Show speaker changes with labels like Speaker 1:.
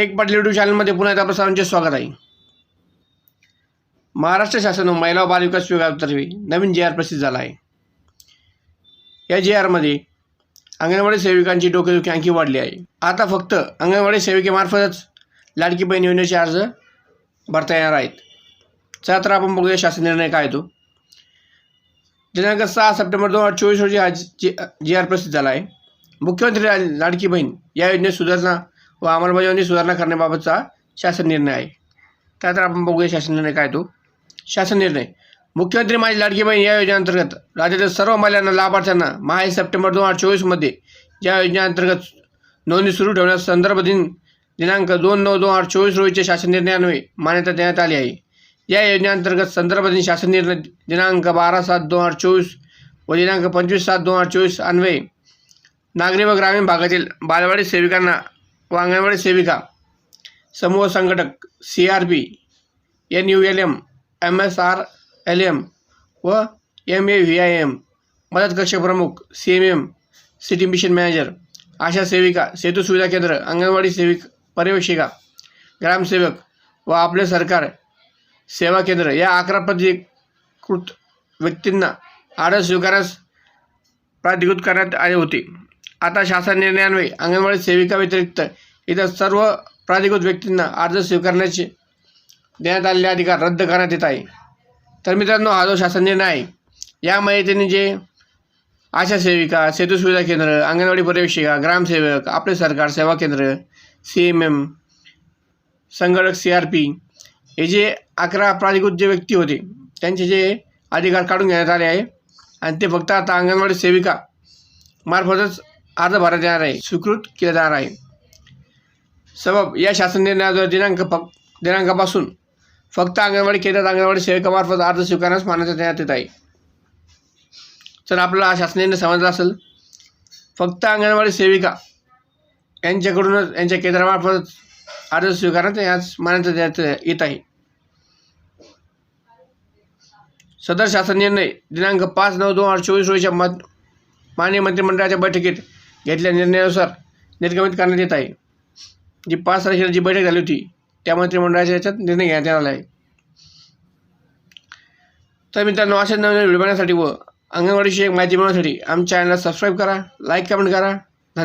Speaker 1: Take Patil YouTube चॅनलमध्ये पुन्हा एकदा आपलं सर्वांचे स्वागत आहे. महाराष्ट्र शासन व महिला बालविकास विभागातर्फे नवीन जे आर प्रसिद्ध झाला आहे. या जे आरमध्ये अंगणवाडी सेविकांची डोकेदुखी आणखी वाढली आहे. आता फक्त अंगणवाडी सेविकेमार्फतच लाडकी बहीण योजनेचे अर्ज भरता येणार आहेत. चला तर आपण बघूया शासन निर्णय काय तो दिनांक सहा सप्टेंबर दोन हजार चोवीस रोजी हा जी आर प्रसिद्ध झाला आहे. मुख्यमंत्री लाडकी बहीण या योजनेत सुधारणा व अंमलबजावणी सुधारणा करण्याबाबतचा शासन निर्णय आहे. त्यानंतर आपण बघूया शासन निर्णय काय तो. शासन निर्णय. मुख्यमंत्री माझी लाडकी बहीण या योजनेअंतर्गत राज्यातील सर्व महिलांना लाभार्थ्यांना महा सप्टेंबर दोन हजार चोवीसमध्ये या योजनेअंतर्गत नोंदणी सुरू ठेवण्यास संदर्भ दिन दिनांक दोन नऊ दोन हजार चोवीस रोजीच्या शासन निर्णयान्वये मान्यता देण्यात आली आहे. या योजनेअंतर्गत संदर्भ दिन शासन निर्णय दिनांक बारा सात दोन हजार चोवीस व दिनांक पंचवीस सात दोन हजार चोवीस अन्वये नागरी व ग्रामीण भागातील बालवाडी सेविकांना व अंगणवाडी सेविका समूह संघटक C R P N U L M M S R L M व M A V I M मदत कक्ष प्रमुख C M M city mission manager आशा सेविका सेतू सुविधा केंद्र अंगणवाडी सेविक पर्यवेक्षिका ग्रामसेवक व आपले सरकार सेवा केंद्र. या अकरा प्रतिकृत व्यक्तींना आडस स्वीकारास प्राधिकृत करण्यात आले होते. आता शासन निर्णयान्वये अंगणवाडी सेविका व्यतिरिक्त इतर सर्व प्राधिकृत व्यक्तींना अर्ज स्वीकारण्याचे देण्यात आलेले अधिकार रद्द करण्यात येत आहे. तर मित्रांनो हा जो शासन निर्णय आहे यामध्ये त्यांनी जे आशा सेविका सेतू सुविधा केंद्र अंगणवाडी पर्यवेक्षिका ग्रामसेवक आपले सरकार सेवा केंद्र सी एम एम संगणक सी आर पी हे जे अकरा प्राधिकृत जे व्यक्ती होते त्यांचे जे अधिकार काढून घेण्यात आले आहे. आणि ते फक्त आता अंगणवाडी सेविका मार्फतच अर्ज भरण्यात येणार आहे. स्वीकृत केला जाणार आहे. सबब या शासन निर्णयाद्वारे दिनांक फक्त दिनांकापासून फक्त अंगणवाडी केंद्रात अंगणवाडी सेविकामार्फत अर्ज स्वीकारण्यास मान्यता देण्यात येत आहे. तर आपल्याला हा शासन निर्णय समजला असेल फक्त अंगणवाडी सेविका यांच्याकडूनच यांच्या केंद्रामार्फत अर्ज स्वीकारण्यात यास मान्यता देण्यात येत आहे. सदर शासन निर्णय दिनांक पाच नऊ दोन हजार चोवीस रोजीच्या मत माननीय मंत्रिमंडळाच्या बैठकीत घेतलेल्या निर्णयानुसार निर्गमित करण्यात येत आहे. जी पाच तारखेला जी बैठक झाली होती त्या मंत्रिमंडळाच्या याच्यात निर्णय घेण्यात आला आहे. तर मित्रांनो अशा नवीन व्हिडिओ बनवण्यासाठी व अंगणवाडीची एक माहिती मिळवण्यासाठी आमच्या चॅनलला सबस्क्राईब करा लाईक कमेंट करा.